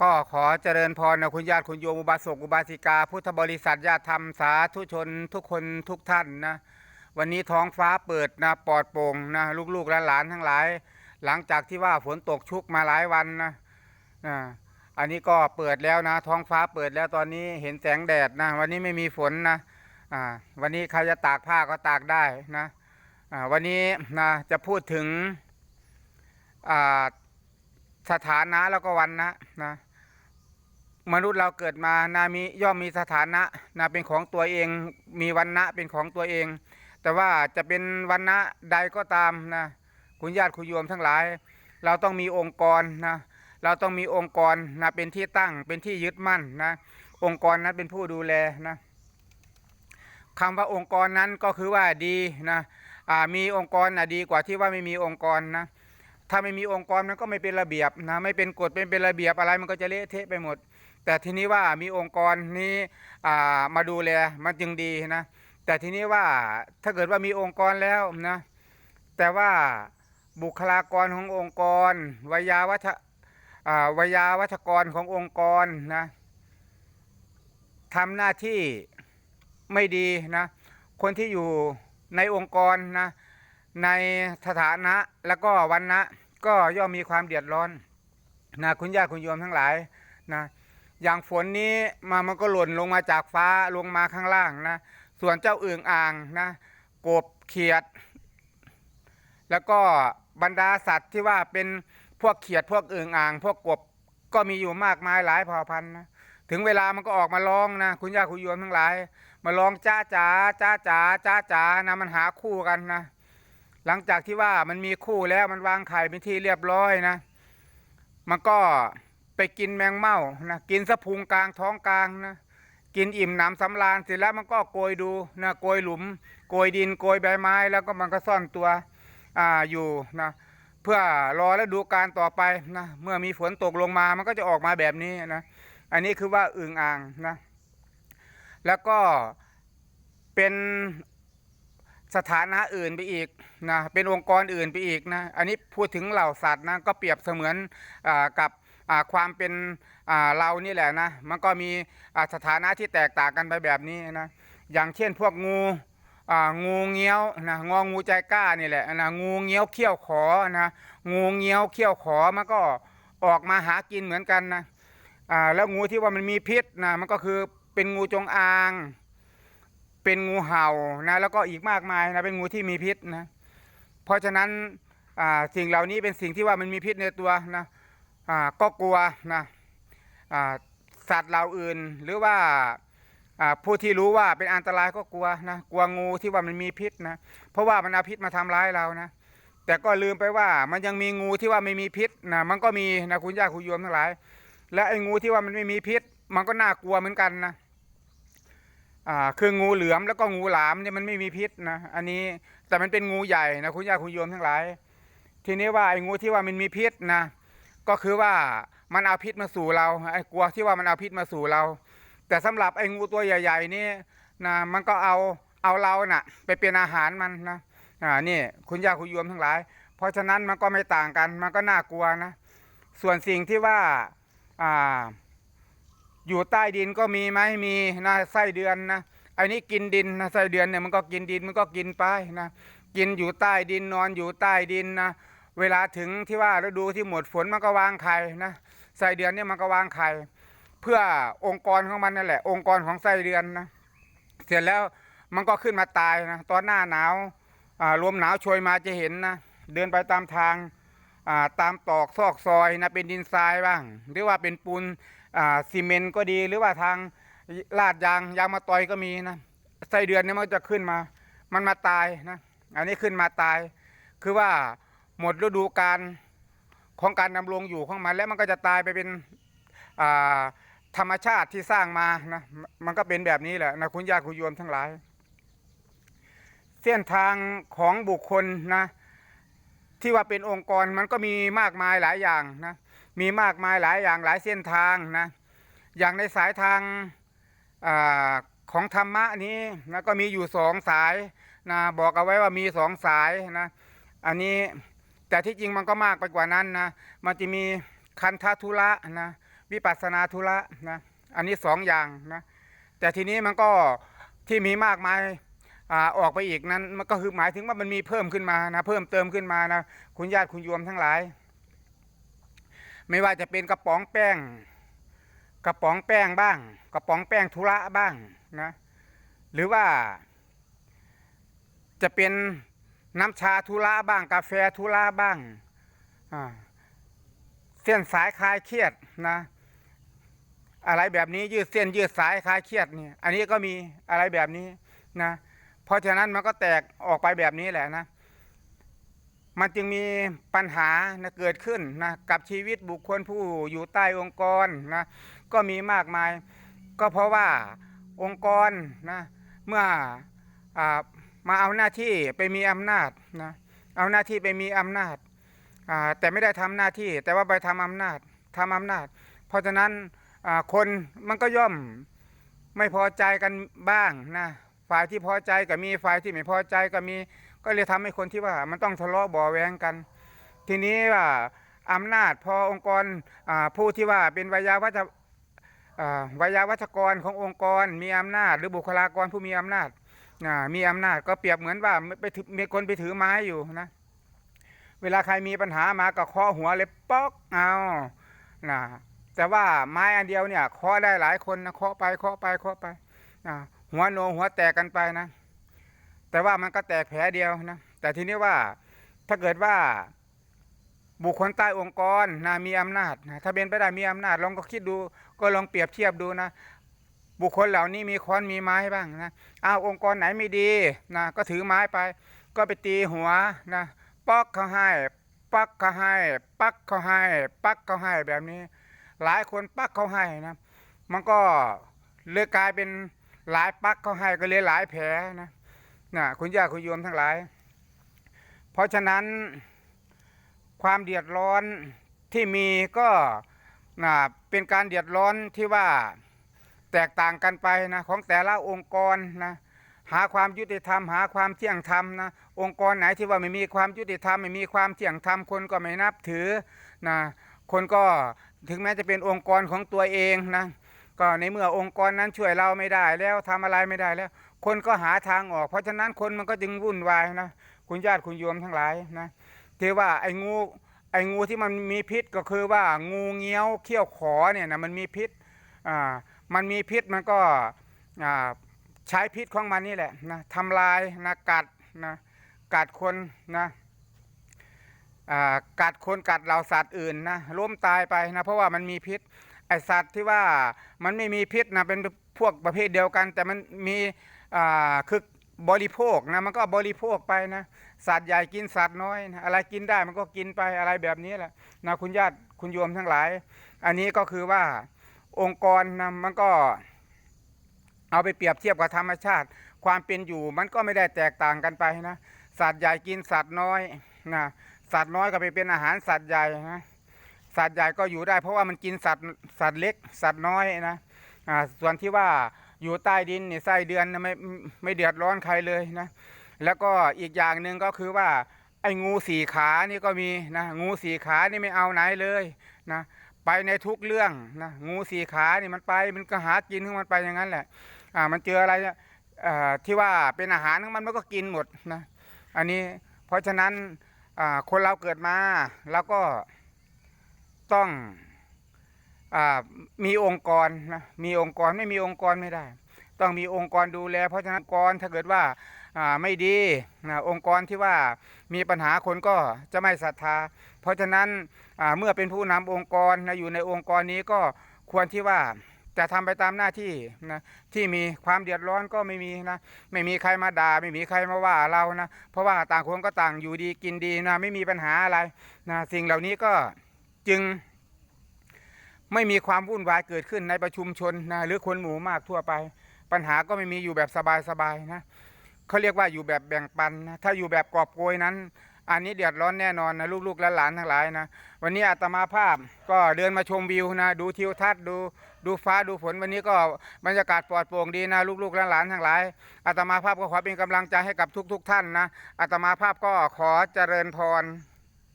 ก็ขอเจริญพรนะคุณญาติคุณโยมอุบาสกอุบาสิกา พุทธบริษัทญาติธรรมสาธุชนทุกคนทุกท่านนะวันนี้ท้องฟ้าเปิดนะปลอดโปร่งนะลูกๆและหลานทั้งหลาย หลังจากที่ว่าฝนตกชุกมาหลายวันนะนะอันนี้ก็เปิดแล้วนะ ท้องฟ้าเปิดแล้วตอนนี้เห็นแสงแดดนะ วันนี้ไม่มีฝนนะอ่าวันนี้ใครจะตากผ้าก็ตากได้นะอ่าวันนี้นะจะพูดถึงอ่าสถานะแล้วก็วันนะนะ มนุษย์เราเกิดมานะมีย่อมมีสถานะนะเป็นของตัวเอง มีวันนะเป็นของตัวเอง แต่ว่าจะเป็นวันนะใดก็ตามนะคุณญาติคุณโยมทั้งหลาย เราต้องมีองค์กรนะเราต้องมีองค์กรนะเป็นที่ตั้งเป็นที่ยึดมั่นนะองค์กรนั้นเป็นผู้ดูแลนะคำว่าองค์กรนั้นก็คือว่าดีนะอ่ามีองค์กรนะดีกว่าที่ว่าไม่มีองค์กรนะถ้าไม่มีองค์กรมันก็ไม่เป็นระเบียบนะไม่เป็นกฎเป็นเป็นระเบียบอะไรมันก็จะเละเทะไปหมด แต่ทีนี้ว่ามีองค์กรนี้มาดูแลมันจึงดีนะ แต่ทีนี้ว่าถ้าเกิดว่ามีองค์กรแล้วนะ แต่ว่าบุคลากรขององค์กรวิยาวัชวิยาวัชกรขององค์กรนะทำหน้าที่ไม่ดีนะ คนที่อยู่ในองค์กรนะ ในสถานะแล้วก็วันนะก็ย่อมมีความเดือดร้อนนะคุณญาติคุณโยมทั้งหลายนะ อย่างฝนนี้มามันก็หล่นลงมาจากฟ้าลงมาข้างล่างนะ ส่วนเจ้าอึ่งอ่างนะกบเขียด แล้วก็บรรดาสัตว์ที่ว่าเป็นพวกเขียดพวกอึ่งอ่าง พวกกบก็มีอยู่มากมายหลายเผ่าพันธุ์นะถึงเวลามันก็ออกมาร้องนะ คุณญาคุณโยมทั้งหลาย มาร้องจ้าจ๋าจ้าจ๋าจ้าจ๋านะมันหาคู่กันนะ หลังจากที่ว่ามันมีคู่แล้วมันวางไข่เป็นที่เรียบร้อยนะ มันก็ ไปกินแมงเม่านะกินสะพุงกลางท้องกลางนะกินอิ่มหนำสำราญเสร็จแล้วมันก็โกยดูนะโกยหลุม โกยดินโกยใบไม้แล้วก็มันก็ซ่อนตัวอ่าอยู่นะเพื่อรอแล้วดูการต่อไปนะเมื่อมีฝนตกลงมามันก็จะออกมาแบบนี้นะอันนี้คือว่าอึ่งอ่างนะแล้วก็เป็นสถานะอื่นไปอีกนะเป็นองค์กรอื่นไปอีกนะอันนี้พูดถึงเหล่าสัตว์นะก็เปรียบเสมือนอกับอ ความเป็นเรานี่แหละนะ มันก็มีสถานะที่แตกต่างกันไปแบบนี้นะ อย่างเช่นพวกงูงูเงี้ยวนะงองูใจกล้านี่แหละนะงูเงี้ยวเขี้ยวขอนะงูเงี้ยวเขี้ยวขอมันก็ออกมาหากินเหมือนกันนะแล้วงูที่ว่ามันมีพิษนะมันก็คือเป็นงูจงอาง เป็นงูเห่านะแล้วก็อีกมากมายนะเป็นงูที่มีพิษนะเพราะฉะนั้นสิ่งเหล่านี้เป็นสิ่งที่ว่ามันมีพิษในตัวนะ อ่าก็กลัวนะอ่าสัตว์เหล่าอื่นหรือว่าอ่าผู้ที่รู้ว่าเป็นอันตรายก็กลัวนะกลัวงูที่ว่ามันมีพิษนะเพราะว่ามันเอาพิษมาทำร้ายเรานะแต่ก็ลืมไปว่ามันยังมีงูที่ว่าไม่มีพิษนะมันก็มีนะคุณย่าคุณโยมทั้งหลาย และไอ้งูที่ว่ามันไม่มีพิษ มันก็น่ากลัวเหมือนกันนะอ่าคืองูเหลือมแล้วก็งูหลามเนี่ยมันไม่มีพิษนะอันนี้แต่มันเป็นงูใหญ่นะคุณย่าคุณโยมทั้งหลาย ทีนี้ว่าไอ้งูที่ว่ามันมีพิษนะ ก็คือว่ามันเอาพิษมาสู่เราไอ้กลัวที่ว่ามันเอาพิษมาสู่เรา แต่สำหรับไอ้งูตัวใหญ่ ๆ นี่นะมันก็เอาเอาเราน่ะ ไปเป็นอาหารมันนะอ่านี่คุณย่าคุณยมทั้งหลาย เพราะฉะนั้นมันก็ไม่ต่างกัน มันก็น่ากลัวนะ ส่วนสิ่งที่ว่าอ่าอยู่ใต้ดินก็มีไหมมีนะไส้เดือนนะไอ้นี่กินดินนะไส้เดือนเนี่ยมันก็กินดินมันก็กินไปนะกินอยู่ใต้ดินนอนอยู่ใต้ดินนะ เวลาถึงที่ว่าฤดูที่หมดฝนมันก็วางไข่นะไส้เดือนเนี่ยมันก็วางไข่เพื่อองค์กรของมันนั่นแหละ องค์กรของไส้เดือนนะเสร็จแล้วมันก็ขึ้นมาตายนะตอนหน้าหนาวอ่าลมหนาวโชยมาจะเห็นนะเดินไปตามทางาตามตอกซอกซอยนะเป็นดินทรายบ้าง หรือว่าเป็นปูนซีเมนต์ก็ดี หรือว่าทางลาดยางยางมาตอยก็มีนะไส้เดือนเนี่ยมันจะขึ้นมา มันมาตายนะอันนี้ขึ้นมาตายคือว่า หมดฤดูกาลของการดำรงอยู่ของมันแล้วมันก็จะตายไปเป็นธรรมชาติที่สร้างมานะมันก็เป็นแบบนี้แหละนะคุณญาติคุณโยมทั้งหลาย เส้นทางของบุคคลนะที่ว่าเป็นองค์กรมันก็มีมากมายหลายอย่างนะมีมากมายหลายอย่างหลายเส้นทางนะอย่างในสายทางอาของธรรมะนี้นะก็มีอยู่สองสายนะบอกเอาไว้ว่ามีสองสายนะอันนี้ แต่ที่จริงมันก็มากไปกว่านั้นนะ มันจะมีคันธทุระนะวิปัสนาธุระนะ อันนี้สองอย่างนะ แต่ทีนี้มันก็ที่มีมากมายอ่าออกไปอีกนั้นมันก็คือหมายถึงว่ามันมีเพิ่มขึ้นมานะ เพิ่มเติมขึ้นมานะ คุณญาติคุณโยมทั้งหลาย ไม่ว่าจะเป็นกระป๋องแป้ง กระป๋องแป้งบ้าง กระป๋องแป้งธุระบ้างนะ หรือว่าจะเป็น น้ำชาธุระบ้าง กาแฟธุระบ้างเส้นสายคลายเครียดนะ อะไรแบบนี้ยืดเส้นยืดสายคลายเครียดนี่อันนี้ก็มีอะไรแบบนี้นะ เพราะฉะนั้นมันก็แตกออกไปแบบนี้แหละนะมันจึงมีปัญหานะเกิดขึ้นนะกับชีวิตบุคคลผู้อยู่ใต้องค์กรนะก็มีมากมาย ก็เพราะว่าองค์กรนะเมื่ออ มาเอาหน้าที่ไปมีอำนาจนะเอาหน้าที่ไปมีอำนาจแต่ไม่ได้ทำหน้าที่ แต่ว่าไปทำอำนาจทำอำนาจ เพราะฉะนั้นคนมันก็ย่อมไม่พอใจกันบ้างนะฝ่ายที่พอใจก็มีฝ่ายที่ไม่พอใจก็มีก็เลยทำให้คนที่ว่า มันต้องทะเลาะบ่อแวงกัน ทีนี้ว่าอำนาจพอองค์กรผู้ที่ว่าเป็นวิยาวัจอ่าวิยาวัจกรขององค์กรมีอำนาจ หรือบุคลากรผู้มีอำนาจ อ่ามีอำนาจก็เปรียบเหมือนว่าไปถือมีคนไปถือไม้อยู่นะ เวลาใครมีปัญหามาก็เคาะหัวเลยป๊อกเอานะแต่ว่าไม้อันเดียวเนี่ยเคาะได้หลายคนนะเคาะไปเคาะไปเคาะไปนะหัวโนหัวแตกกันไปนะ แต่ว่ามันก็แตกแผลเดียวนะแต่ทีนี้ว่าถ้าเกิดว่าบุคคลใต้องค์กรนะมีอำนาจนะถ้าเป็นไปได้มีอำนาจลองก็คิดดู ก็ลองเปรียบเทียบดูนะ บุคคลเหล่านี้มีค้อนมีไม้บ้างนะอ้าวองค์กรไหนไม่ดีนะก็ถือไม้ไป ก็ไปตีหัวนะปอกเขาให้ปักเขาให้ ปักเขาให้ ปักเขาให้แบบนี้ หลายคนปักเขาให้นะมันก็เลยกลายเป็นหลายปักเขาให้ก็เลยหลายแผลนะนะคุณย่าคุณโยมทั้งหลาย เพราะฉะนั้นความเดือดร้อนที่มีก็นะเป็นการเดือดร้อนที่ว่า แตกต่างกันไปนะของแต่ละองค์กรนะหาความยุติธรรม หาความเที่ยงธรรมนะองค์กรไหนที่ว่าไม่มีความยุติธรรมไม่มีความเที่ยงธรรมคนก็ไม่นับถือนะคนก็ถึงแม้จะเป็นองค์กรของตัวเองนะก็ในเมื่อองค์กรนั้นช่วยเราไม่ได้แล้วทำอะไรไม่ได้แล้ว คนก็หาทางออก เพราะฉะนั้นคนมันก็จึงวุ่นวายนะคุณญาติคุณโยมทั้งหลายนะที่ว่าไอ้งูไอ้งูที่มันมีพิษก็คือว่างูเงี้ยวเขี้ยวขอเนี่ยนะมันมีพิษอ่า มันมีพิษมันก็ใช้พิษของมันนี่แหละนะทำลายนะกัดนะกัดคนนะกัดคนกัดเหล่าสัตว์อื่นนะล้มตายไปนะเพราะว่ามันมีพิษไอสัตว์ที่ว่ามันไม่มีพิษนะเป็นพวกประเภทเดียวกัน แต่มันมีคือบริโภคนะมันก็บริโภคไปนะสัตว์ใหญ่กินสัตว์น้อยนะอะไรกินได้มันก็กินไปอะไรแบบนี้แหละนะคุณญาติคุณโยมทั้งหลาย อันนี้ก็คือว่า องค์กรนะมันก็ เอาไปเปรียบเทียบกับธรรมชาติ ความเป็นอยู่มันก็ไม่ได้แตกต่างกันไปนะสัตว์ใหญ่กินสัตว์น้อยนะสัตว์น้อยก็ไปเป็นอาหารสัตว์ใหญ่นะสัตว์ใหญ่ก็อยู่ได้เพราะว่ามันกินสัตว์สัตว์เล็ก สัตว์น้อยนะอ่าส่วนที่ว่าอยู่ใต้ดินนี่ไส้เดือนนะไม่ไม่เดือดร้อนใครเลยนะ แล้วก็อีกอย่างหนึ่งก็คือว่าไอ้งูสี่ขานี่ก็มีนะงูสี่ขานี่ไม่เอาไหนเลยนะ ไปในทุกเรื่องนะงูสี่ขานี่มันไปมันก็หากินของมันไปอย่างนั้นแหละอ่ามันเจออะไรเนี่ยอ่าที่ว่าเป็นอาหารของมันมันก็กินหมดนะอันนี้เพราะฉะนั้นอ่าคนเราเกิดมาแล้วก็ต้องอ่ามีองค์กรนะมีองค์กรไม่มีองค์กรไม่ได้ ต้องมีองค์กรดูแล เพราะฉะนั้นองค์กรถ้าเกิดว่า ไม่ดีนะองค์กรที่ว่ามีปัญหาคนก็จะไม่ศรัทธา เพราะฉะนั้นเมื่อเป็นผู้นำองค์กรนะอยู่ในองค์กรนี้ก็ควรที่ว่าจะทำไปตามหน้าที่นะที่มีความเดือดร้อนก็ไม่มีนะไม่มีใครมาด่าไม่มีใครมาว่าเรานะเพราะว่าต่างคนก็ต่างอยู่ดีกินดีนะไม่มีปัญหาอะไรนะสิ่งเหล่านี้ก็จึงไม่มีความวุ่นวายเกิดขึ้นในประชุมชนนะหรือคนหมู่มากทั่วไป ปัญหาก็ไม่มีอยู่แบบสบายๆนะ เขาเรียกว่าอยู่แบบแบ่งปันนะถ้าอยู่แบบกอบโกยนั้น อันนี้เดือดร้อนแน่นอนนะลูกๆและหลานทั้งหลายนะ วันนี้อาตมาภาพก็เดินมาชมวิวนะ ดูทิวทัศน์ดูดูฟ้าดูฝนวันนี้ก็บรรยากาศปลอดโปร่งดีนะลูกๆและหลานทั้งหลายอาตมาภาพก็ขอเป็นกำลังใจให้กับทุก ๆ ท่านนะอาตมาภาพก็ขอเจริญพร